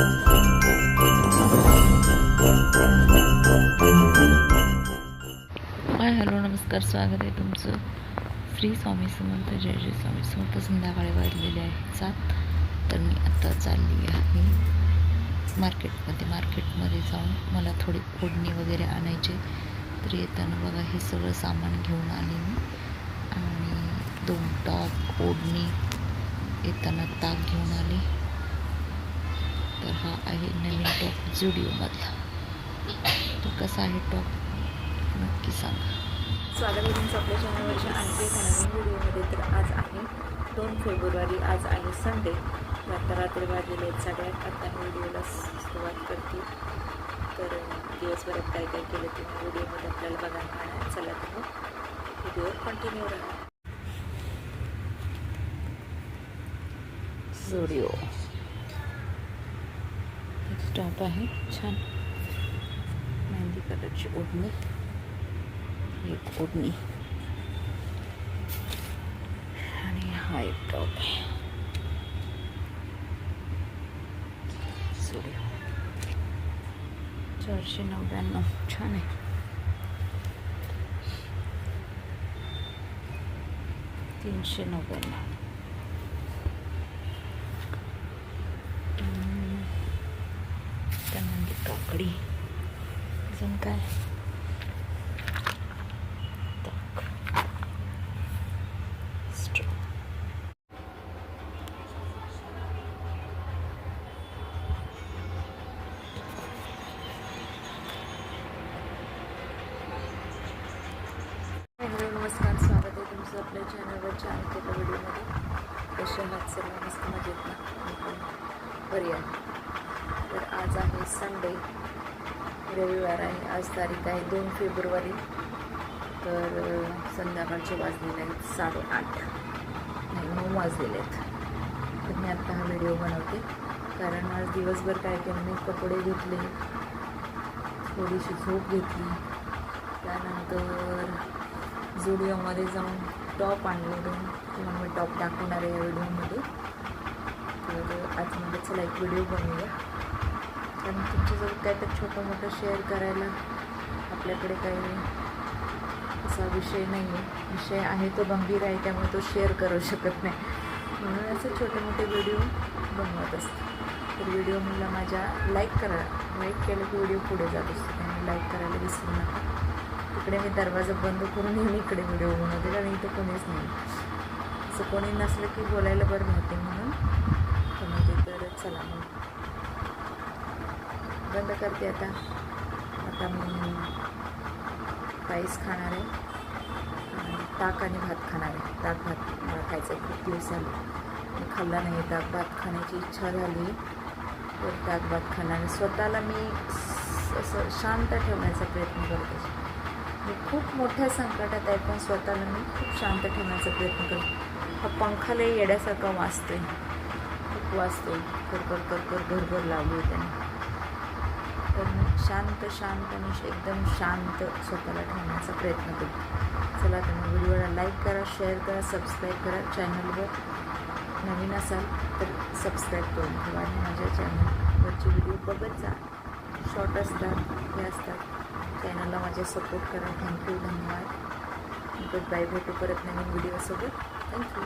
Hi hello नमस्कार स्वागत आहे तुमचं. श्री स्वामी समर्थ जय जय स्वामी समर्थ. संध्याकाळी वाजलेले आहे सात. तर मी आता चालली आहे मार्केटमध्ये. मार्केटमध्ये जाऊन मला थोडी फोडणी वगैरे आणायचे तर येताना बघा हे सगळं सामान घेऊन आले मी. आणि दोन टॉप ओढणी येताना ताक घेऊन आले. तर हा आहे नवीन टॉप जुडिओमधला. तर कसा आहे टॉप? नक्की सांगा. स्वागत आहे तुमचं आपल्या चॅनलवरच्या आणखी एका नवीन व्हिडिओमध्ये. तर आज आहे दोन फेब्रुवारी आज आहे संडे आता रात्री वाजलेले आहेत साडेआठ. आता मी व्हिडिओला सुरुवात करते. तर दिवसभरात काय काय केलं ते व्हिडिओमध्ये आपल्याला बघायला मिळणार चला तर मग व्हिडिओ कंटिन्यू राहा झुडिओ टॉप आहे. छान. मेहंदी कलरची ओढणी. एक ओढणी. आणि हा एक टॉप आहे. झुडिओ चारशे नव्याण्णव. छान आहे. तीनशे नव्याण्णव हम्म. त्यानंतर काकडी अजून काय? नमस्कार स्वागत आहे तुमचं आपल्या चॅनलवरच्या आणखी एका व्हिडिओमध्ये कशा आहात सर्व? मस्त मजेत ना? बरी आहे तर आज आहे संडे रविवार आहे. आज तारीख आहे दोन फेब्रुवारी. तर संध्याकाळचे वाजलेले आहेत साडेआठ नाही नऊ वाजलेले आहेत. तर मी आत्ता हा व्हिडिओ बनवते. कारण आज दिवसभर काय केलं मी कपडे घेतले थोडीशी झोप घेतली. त्यानंतर झुडिओमध्ये जाऊन टॉप आणले दोन. किंवा मी टॉप दाखवणार आहे या व्हिडिओमध्ये. तर आज म्हणजे चला एक व्हिडिओ बनवूया. आणि तुमच्याजवळ काय तर छोटं मोठं शेअर करायला आपल्याकडे काही असा विषय नाही आहे विषय आहे तो गंभीर आहे त्यामुळे तो शेअर करू शकत नाही. म्हणून असे छोटे मोठे व्हिडिओ बनवत असते. तर व्हिडिओ मला माझ्या लाईक करा. लाईक केलं की व्हिडिओ पुढे जात असतो. त्यामुळे लाईक करायला विसरू नका. तिकडे मी दरवाजा बंद करून येऊन इकडे व्हिडिओ बनवते कारण इथं कोणीच नाही. असं कोणी नसलं की बोलायला बरं माहिती म्हणून तर चला मग. बंद करते आता आता मी राईस खाणार आहे आणि ताक आणि भात खाणार आहे। ताक भात मला खायचं खूप दिवस झाले। मी खाल्ला नाही ताक भात खाण्याची इच्छा झाली. तर ताक भात खाणार आणि स्वतःला मी असं शांत ठेवण्याचा प्रयत्न करते. मी खूप मोठ्या संकटात आहे पण स्वतःला मी खूप शांत ठेवण्याचा प्रयत्न करते. हा पंखाला येड्यासारखा वाजतोय. खूप वाजतोय. कर कर कर कर घरभर लावली त्याने. तर शांत शांत आणि एकदम शांत स्वतःला ठेवण्याचा प्रयत्न करू. चला तर मग व्हिडिओला लाईक करा शेअर करा सबस्क्राईब करा चॅनलवर नवीन असाल तर सबस्क्राईब करून ठेवा आणि माझ्या चॅनलवरचे व्हिडिओ बघत जा. शॉर्ट असतात हे असतात. चॅनलला माझ्या सपोर्ट करा. थँक्यू धन्यवाद. गुड बाय भेटू परत नवीन व्हिडिओसोबत थँक्यू